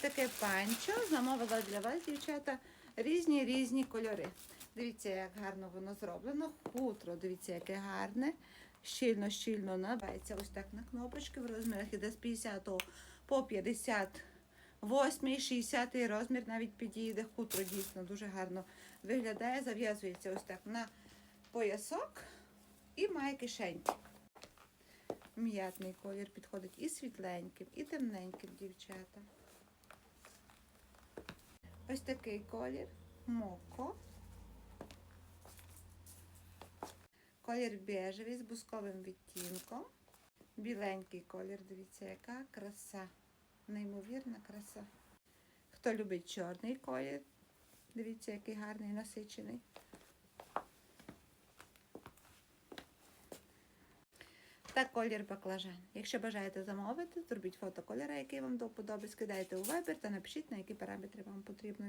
таке панчо. Замовила для вас, дівчата, різні різні кольори. Дивіться, як гарно воно зроблено. Хутро, дивіться, яке гарне. Щільно-щільно набається ось так на кнопочки в розмірах іде з 50 по 58, 60 розмір навіть підійде. Хутро дійсно дуже гарно виглядає. Зав'язується ось так на поясок і має кишеньки. М'ятний колір підходить і світленьким, і темненьким, дівчата. Ось такий колір моко. Колір бежевий з бусковим відтінком. Біленький колір, дивіться, яка краса. Неймовірна краса. Хто любить чорний колір, дивіться, який гарний насичений. Та колір баклажан. Якщо бажаєте замовити, зробіть фото кольора, який вам до вподоби, скидайте у вайбер та напишіть, на які параметри вам потрібно.